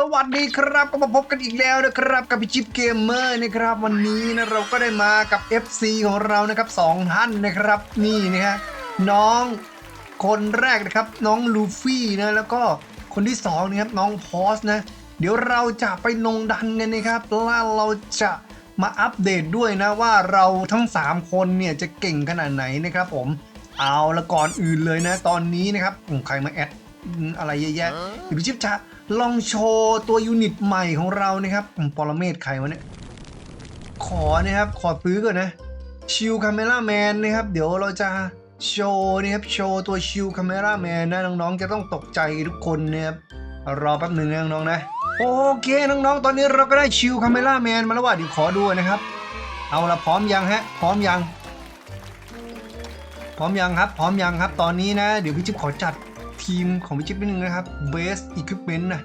สวัสดีครับก็มาพบกันอีกแล้วนะครับ กับพี่จิ๊บเกมเมอร์นะครับ วันนี้นะเราก็ได้มากับ FC ของเรานะครับสองท่านนะครับนี่นะฮะน้องคนแรกนะครับน้องลูฟี่นะแล้วก็คนที่สองนะครับน้องพอสนะ เดี๋ยวเราจะไปลงดันกันนะครับแล้วเราจะมาอัปเดตด้วยนะว่าเราทั้ง 3 คนเนี่ยจะเก่งขนาดไหนนะครับผมเอาละก่อนอื่นเลยนะ ตอนนี้นะครับอืมใครมาแอด อืมอะไรเยอะแยะเดี๋ยวพี่จิ๊บจะลองโชว์ตัวยูนิตใหม่ของเรานะครับอืมปรเมศใครวะเนี่ย ขอนะครับ ขอซื้อก่อนนะ ชิลคาเมล่าแมนนะครับ เดี๋ยวเราจะโชว์นะครับ โชว์ตัวชิลคาเมล่าแมนนะน้องๆ จะต้องตกใจทุกคนนะครับรอแป๊บหนึ่งนะน้องๆนะ โอเคน้องๆ ตอนนี้เราก็ได้ชิลคาเมล่าแมนมาแล้วว่าเดี๋ยวขอดูนะครับ เอาละพร้อมยังฮะ พร้อมยัง พร้อมยังครับ พร้อมยังครับ ตอนนี้นะ เดี๋ยวพี่จิ๊บขอจัด ทีมของพี่จิ๊บนิดนึงนะครับ Base Equipment นะ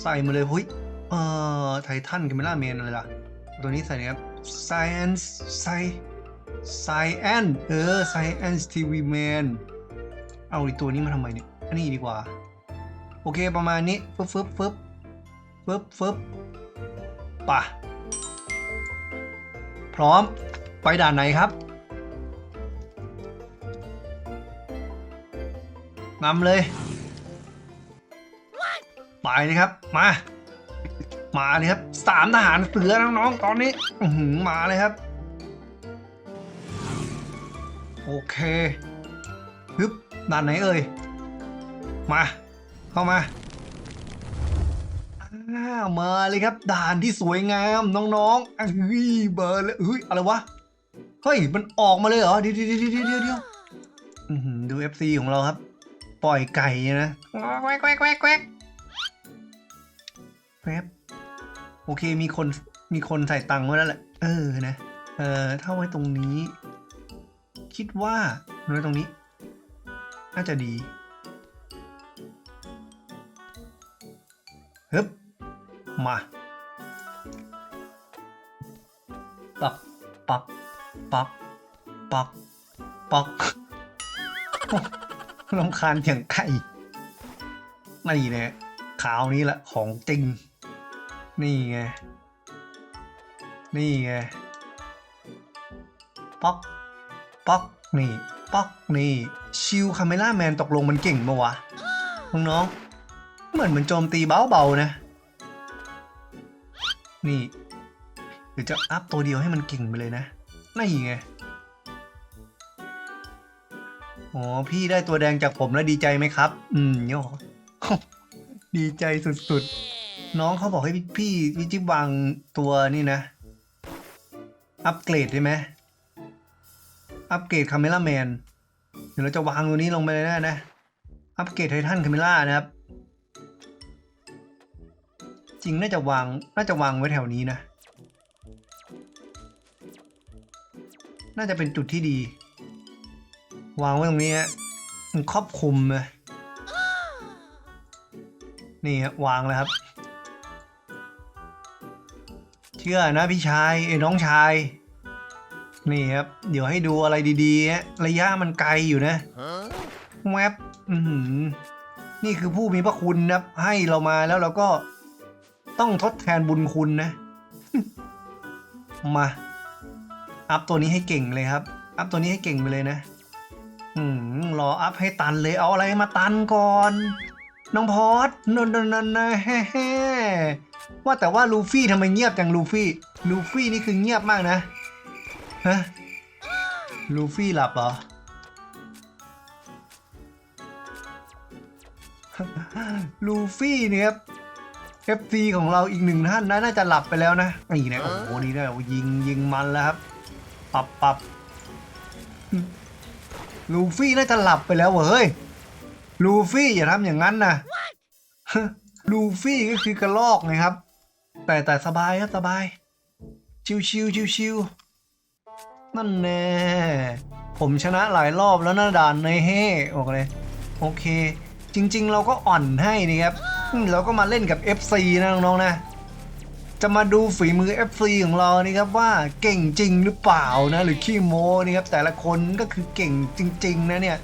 ใส่มาเลยเฮ้ยเอ่อไททันคาเมล่าแมนอะไรล่ะ ตัวนี้ใส่นะครับ Science Sci Science เออ Science TV Man เอาอีตัวนี้มาทำไมเนี่ย อันนี้ดีกว่า โอเคประมาณนี้ ฟึบฟึบฟึบฟึบฟึบป่ะ พร้อมไปด่านไหนครับ นำเลย ไปเลยครับ มา มาเลยครับสามทหารเสือน้องๆตอนนี้หืมาเลยครับ โอเคฮึบด่านไหนเอ่ย มา เข้ามาอามาเลยครับด่านที่สวยงามน้องๆเฮ้ยเบอร์เลยเฮ้ยอะไรวะ เฮ้ย มันออกมาเลยเหรอ เดี๋ยวเดี๋ยวเดี๋ยวเดี๋ยวดี๋ยวอื้อหือดู FC ของเราครับ ปล่อยไก่นะแควกแควกแควกแควกแควโอเคมีคนมีคนใส่ตังค์ไว้แล้วแหละ เออนะ เออถ้าไว้ตรงนี้ คิดว่าไว้ตรงนี้ น่าจะดีฮึบมาปักปักปักปักปัก ลำคาญเสียงไก่นี่แหละขาวนี้แหละของจริง นี่ไง นี่ไง ป๊อก ป๊อก นี่ ป๊อก นี่ ชิลคาเมล่าแมนตกลงมันเก่งปะวะ น้องๆ เหมือนมันโจมตีเบาๆนะ นี่ เดี๋ยวจะอัพตัวเดียวให้มันเก่งไปเลยนะ นี่ไง อ๋อพี่ได้ตัวแดงจากผมแล้วดีใจไหมครับ อืมเนี่ยอดีใจสุดๆ น้องเขาบอกให้พี่พี่พี่จิ๊บวางตัวนี่นะ อัปเกรดได้ไหมอัปเกรดคาเมล่าแมนเดี๋ยวเราจะวางตัวนี้ลงไปเลยนะนะ อัปเกรดไททันคาเมล่านะครับ จริงน่าจะวางน่าจะวางไว้แถวนี้นะ น่าจะเป็นจุดที่ดี วางไว้ตรงนี้ฮะมันครอบคลุมเลยนี่ฮะวางแล้วครับ เชื่อนะพี่ชายไอ้น้องชาย นี่ครับ เดี๋ยวให้ดูอะไรดีๆฮะระยะมันไกลอยู่นะแวบอือหือนี่คือผู้มีพระคุณนะครับให้เรามาแล้วเราก็ต้องทดแทนบุญคุณนะ มา อัพตัวนี้ให้เก่งเลยครับ อัพตัวนี้ให้เก่งไปเลยนะ อืมรออัพให้ตันเลยเอาอะไรมาตันก่อน น้องพอดนนนนนแฮ่แฮ่ว่าแต่ว่าลูฟี่ทำไมเงียบจังลูฟี่ ลูฟี่นี่คือเงียบมากนะฮะลูฟี่หลับเหรอลูฟี่เนี่ยครับ FC ของเราอีกหนึ่งท่านนะน่าจะหลับไปแล้วนะนี่นะโอ้โหนี่ได้ยิงยิงมันแล้วครับปรับปรับ ลูฟี่น่าจะหลับไปแล้วเว้ยเฮ้ยลูฟี่อย่าทำอย่างนั้นนะลูฟี่ก็คือกระลอกนะครับ แต่แต่สบายครับสบาย ชิวชิวชิวชิวๆนั่นแน่ผมชนะหลายรอบแล้วนะด่านในเฮ่บอกเลยโอเค จริง ๆ เราก็อ่อนให้นี่ครับเราก็มาเล่นกับ FC นะน้องๆนะ จะมาดูฝีมือ FC ของเรานี่ครับว่าเก่งจริงหรือเปล่านะหรือขี้โม้นี่ครับแต่ละคนก็คือเก่งจริง ๆ นะเนี่ย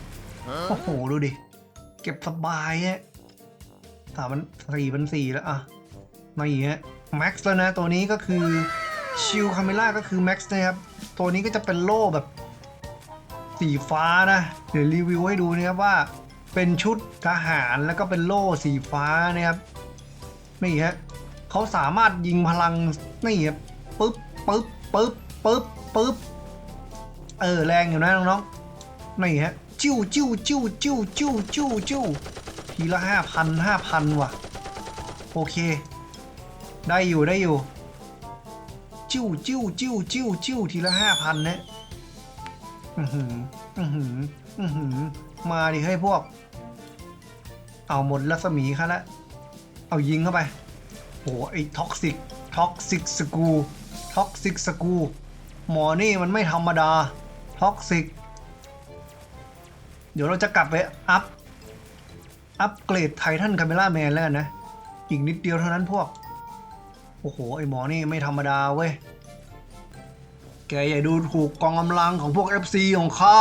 โอ้โหดูดิ เก็บสบายฮะสามพันสี่พันสี่แล้วอะมาอีกฮะแม็กซ์แล้วนะตัวนี้ก็คือชิลคาเมล่าก็คือแม็กซ์นะครับตัวนี้ก็จะเป็นโล่แบบสีฟ้านะเดี๋ยวรีวิวให้ดูนะครับว่าเป็นชุดทหารแล้วก็เป็นโล่สีฟ้านะครับนี่ฮะ เขาสามารถยิงพลังนี่ปึ๊บปึ๊บปึ๊บปึ๊บปึ๊บเออแรงอยู่นะน้องๆนี่ฮะจิ้วจิ้วจิ้วจิ้วจิ้วจิ้วจิ้วทีละห้าพันห้าพันว่ะ โอเค ได้อยู่ได้อยู่ จิ้วจิ้วจิ้วจิ้วจิ้วทีละห้าพันเนะอือหืออือหืออือหือมาดิให้ยพวก เอาหมดรัศมีค่ะละเอายิงเข้าไป โอ้ไอ้ท็อกซิกท็อกซิกสกูท็อกซิกสกูหมอนี่มันไม่ธรรมดาท็อกซิกเดี๋ยวเราจะกลับไปอัพ อัพเกรดไททันคาเมล่าแมนแล้วกันนะ อีกนิดเดียวเท่านั้นพวก โอ้โห ไอหมอนี่ไม่ธรรมดาเว้ย แกอย่าดูถูกกองกำลังของพวก FC ของข้า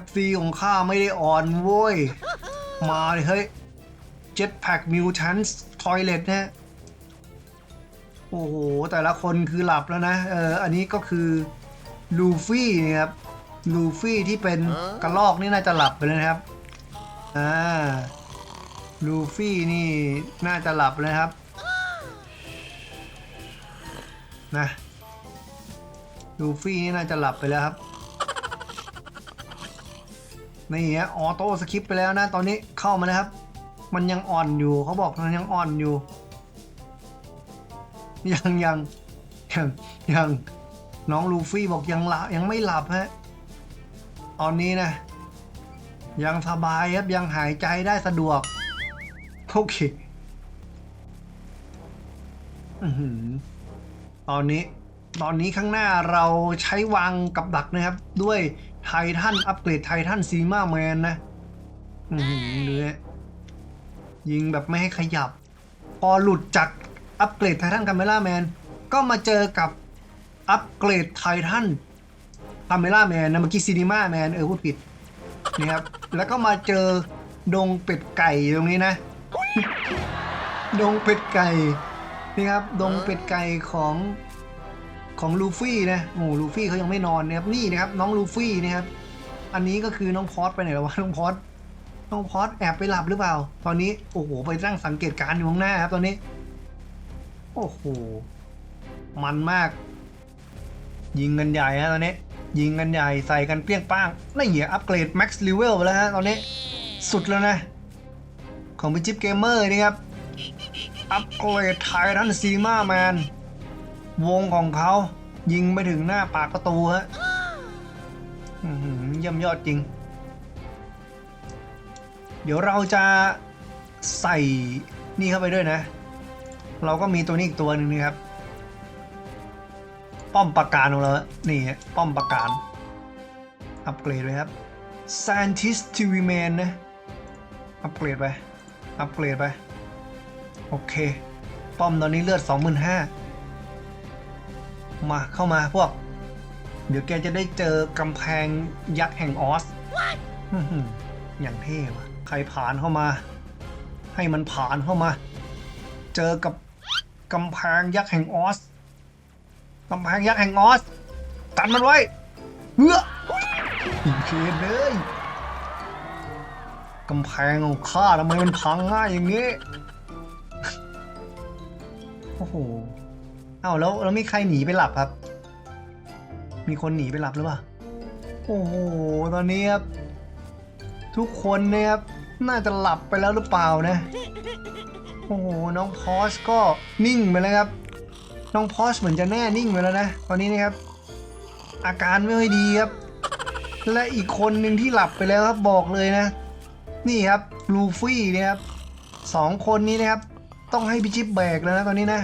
FC ของข้าไม่ได้อ่อนเว้ย มาเลยเฮ้ย Jetpack Mutants Toilet นะ โอ้โห แต่ละคนคือหลับแล้วนะ เออ อันนี้ก็คือลูฟี่นะครับ ลูฟี่ที่เป็นกระลอกนี่น่าจะหลับไปแล้วนะครับ อ่า ลูฟี่นี่น่าจะหลับแล้วนะครับ นะ ลูฟี่นี่น่าจะหลับไปแล้วครับนี่ฮะออโต้สคริปต์ไปแล้วนะ ตอนนี้เข้ามาแล้วครับ มันยังอ่อนอยู่เขาบอกมันยังอ่อนอยู่ ยังยังยังยังน้องลูฟี่บอกยังหลับยังไม่หลับฮะตอนนี้นะ ยังสบายครับยังหายใจได้สะดวกโอเคตอนนี้ ตอนนี้ข้างหน้าเราใช้วางกับดักนะครับ ด้วยไททันอัปเกรดไททันซีมาแมนนะ อือหือเนื้อ ยิงแบบไม่ให้ขยับ พอหลุดจากอัปเกรดไททันคาเมล่าแมนก็มาเจอกับอัปเกรดไททันคาเมล่าแมนนะเมื่อกี้ซีนีมาแมนเออพูดผิดนี่ครับแล้วก็มาเจอดงเป็ดไก่ตรงนี้นะ ดงเป็ดไก่นี่ครับดงเป็ดไก่ของของลูฟี่นะโอ้ลูฟี่เขายังไม่นอนนะครับนี่นะครับน้องลูฟี่นะครับอันนี้ก็คือน้องพอดไปไหนแล้ววะน้องพอด น้องพอดแอบไปหลับหรือเปล่า ตอนนี้โอ้โหไปนั่งสังเกตการณ์อยู่ข้างหน้าครับตอนนี้ โอ้โหมันมาก ยิงกันใหญ่ฮะตอนนี้ ยิงกันใหญ่ใส่กันเปรี้ยงป้างนี่เหรออัปเกรดแม็กซ์เลเวลไปแล้วฮะตอนนี้สุดแล้วนะ ของเป็นจิปเกมเมอร์นี่ครับอัปเกรดไททันซีมาแมนวงของเขายิงไปถึงหน้าปากประตูฮะเยี่ยมยอดจริง เดี๋ยวเราจะใส่นี่เข้าไปด้วยนะ เราก็มีตัวนี้อีกตัวหนึ่งนะครับ ป้อมปราการของเราฮะนี่ฮะป้อมปราการ อัปเกรดเลยครับ Scientist to remain นะ อัปเกรดไป อัปเกรดไป โอเค ป้อมตอนนี้เลือด 25,000 มาเข้ามาพวก เดี๋ยวแกจะได้เจอกำแพงยักษ์แห่งออสอื้อหืออย่างเท่ว่ะ ใครผ่านเข้ามา ให้มันผ่านเข้ามา เจอกับกำแพงยักษ์แห่งออสกำแพงยักษ์แห่งออสกันมันไว้เฮ้อโอเคเลยกำแพงของข้าทำไมมันพังง่ายอย่างนี้โอ้โหเอ้าแล้วแล้วมีใครหนีไปหลับครับ มีคนหนีไปหลับหรือเปล่า โอ้โห ตอนนี้ครับ ทุกคนเนี่ยครับ น่าจะหลับไปแล้วหรือเปล่านะ โอ้โห น้องพอสก็นิ่งไปแล้วครับ น้องพอสเหมือนจะแน่นิ่งไปแล้วนะ ตอนนี้นะครับ อาการไม่ค่อยดีครับ และอีกคนหนึ่งที่หลับไปแล้วครับบอกเลยนะ นี่ครับลูฟี่นี่ยครับสองคนนี้นะครับ ต้องให้พี่จิ๊บแบกแล้วนะตอนนี้นะ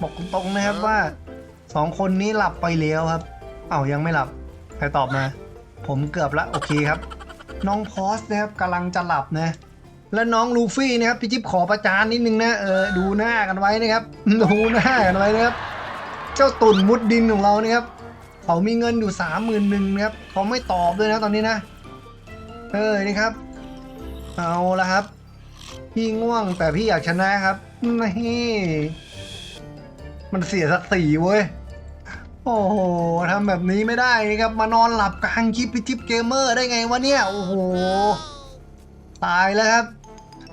บอกตรงๆนะครับว่าสองคนนี้หลับไปแล้วครับ เอ้ายังไม่หลับ ใครตอบมา ผมเกือบละโอเคครับ น้องพอสนะครับกำลังจะหลับนะและน้องลูฟี่นะครับพี่จิ๊บขอประจานนิดนึงนะเออดูหน้ากันไว้นะครับดูหน้ากันไว้นะครับ เจ้าตุ่นมุดดินของเรานะครับเขามีเงินอยู่สามหมื่นหนึ่งนะครับเขาไม่ตอบด้วยนะตอนนี้นะ เออนี่ครับ เอาละครับ พี่ง่วงแต่พี่อยากชนะครับนี่มันเสียศักดิ์ศรีเว้ย โอ้โหทำแบบนี้ไม่ได้นะครับ มานอนหลับกลางคลิปพิจิปเกมเมอร์ได้ไงวะเนี่ย โอ้โห ตายแล้วครับ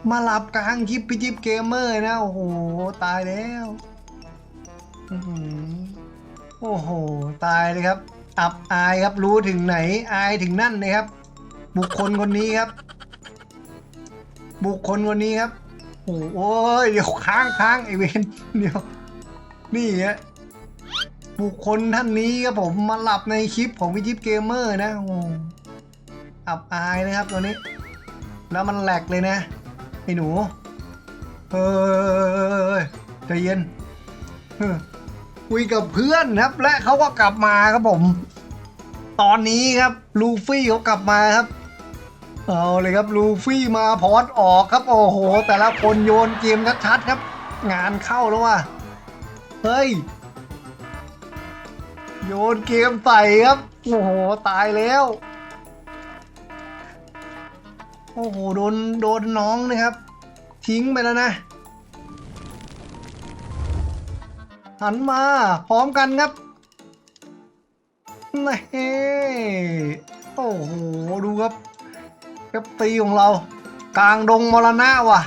มาหลับกลางคลิปพิจิปเกมเมอร์นะ โอ้โห ตายแล้วโอ้โห ตายเลยครับ อับอายครับ รู้ถึงไหน อายถึงนั่นนะครับ บุคคลคนนี้ครับ บุคคลคนนี้ครับ โอ้โหเดี๋ยวค้างค้างไอเวนเดี๋ยว นี่ฮะ บุคคลท่านนี้ครับผมมาหลับในคลิปของวิจิตเกมเมอร์นะโอ้อับอายนะครับตัวนี้ แล้วมันแหลกเลยนะไอ้หนูเฮ้ยใจเย็นคุยกับเพื่อนครับ และเขาก็กลับมาครับผม ตอนนี้ครับลูฟี่เขากลับมาครับเอาเลยครับลูฟี่มาพอร์ตออกครับ โอ้โห แต่ละคนโยนเกมชัดๆครับ งานเข้าแล้วว่ะเฮ้ย โยนเกมใส่ครับ โอ้โห ตายแล้ว โอ้โห โดน โดนน้องนะครับ ทิ้งไปแล้วนะ หันมา พร้อมกันครับนี่โอ้โห ดูครับเอฟตีของเรา กลางดงมรณะว่ะ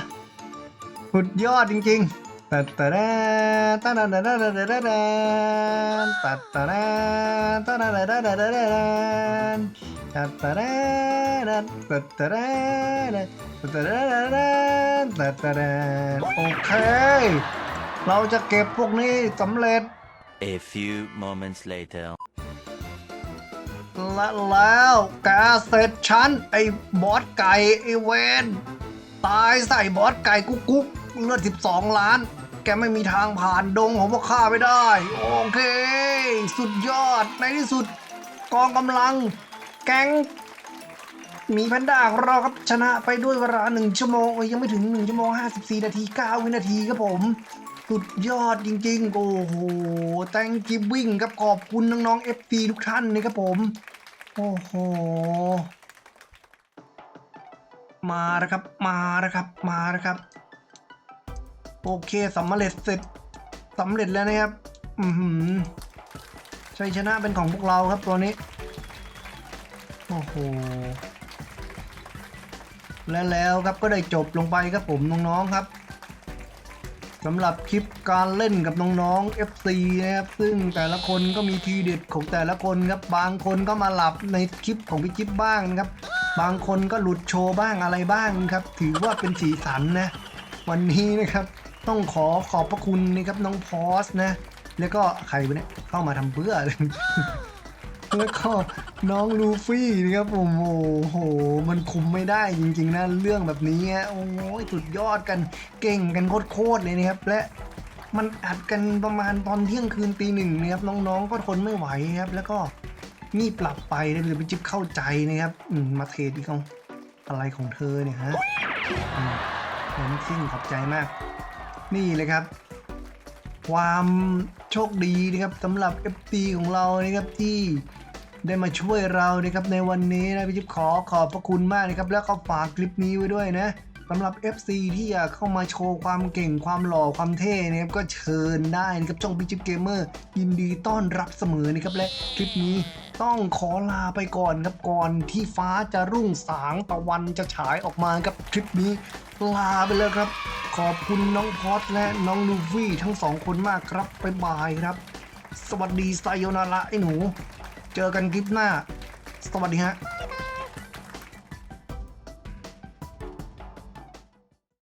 สุดยอดจริง ๆ ตัดตาดาตาดาดาดาดาดาดาดาตัดตาดาตาดาดาดาดาดาดาตัดตาดาดาตัดตาดาดาตัดตาดาดาดาตัดโอเค เราจะเก็บพวกนี้สำเร็จ A few moments later และแล้วแกเสร็จฉันไอ้บอสไก่ไอ้เวนตายใส่บอสไก่กุ๊กเลือด 12 ล้าน แกไม่มีทางผ่านดงของพวกข้าไปได้ โอเค สุดยอดในที่สุดกองกำลัง แก๊งมีแพนด้าของเราครับชนะไปด้วยเวลา1ชั่วโมงยังไม่ถึง1ชั่วโมง54นาที9วินาทีครับผม สุดยอดจริงๆ โอ้โหแตงกิฟวิ่งครับขอบคุณน้องๆ FT ทุกท่านนะครับผม โอ้โหมาแล้วครับ มาแล้วครับ มาแล้วครับ โอเคสำเร็จเสร็จสำเร็จแล้วนะครับ อือหือชัยชนะเป็นของพวกเราครับตัวนี้ โอ้โห และแล้วครับก็ได้จบลงไปครับผมน้องๆครับสำหรับคลิปการเล่นกับน้องๆ FC นะครับซึ่งแต่ละคนก็มีทีเด็ดของแต่ละคนครับ บางคนก็มาหลับในคลิปของพี่จิ๊บบ้างนะครับ บางคนก็หลุดโชว์บ้างอะไรบ้างครับ ถือว่าเป็นสีสันนะ วันนี้นะครับ ต้องขอขอบพระคุณนะครับน้องพอสนะ แล้วก็ใครวะเนี่ยเข้ามาทำเพื่อแล้วก็น้องลูฟี่นะครับผมโอ้โห มันคุมไม่ได้จริงๆนะเรื่องแบบนี้โอ้ยสุดยอดกันเก่งกันโคตรเลยนะครับ และมันอัดกันประมาณตอนเที่ยงคืนตีหนึ่งนะครับน้องๆ ก็ทนไม่ไหวครับ แล้วก็นี่ปรับไปนะหรือไปจิ๊บเข้าใจนะครับอืมาเทรดที่เขาอะไรของเธอเนี่ยฮะผมซิ่งขอบใจมาก นี่เลยครับ ความโชคดีนะครับสำหรับ FT ของเรานะครับที่ได้มาช่วยเรานะครับในวันนี้นะพี่จิ๊บขอขอบพระคุณมากนะครับ แล้วก็ฝากคลิปนี้ไว้ด้วยนะ สำหรับ FC ที่อยากเข้ามาโชว์ความเก่งความหล่อความเท่นะครับก็เชิญได้นะครับช่องพี่จิ๊บเกมเมอร์ยินดีต้อนรับเสมอนะครับและคลิปนี้ต้องขอลาไปก่อนครับก่อนที่ฟ้าจะรุ่งสางตะวันจะฉายออกมาครับคลิปนี้ลาไปแล้วครับ ขอบคุณน้องพอดและน้องลูฟี่ทั้งสองคนมากครับบ๊ายบายครับ สวัสดีไซโยนาระไอ้หนู เจอกันคลิปหน้า สวัสดีฮะ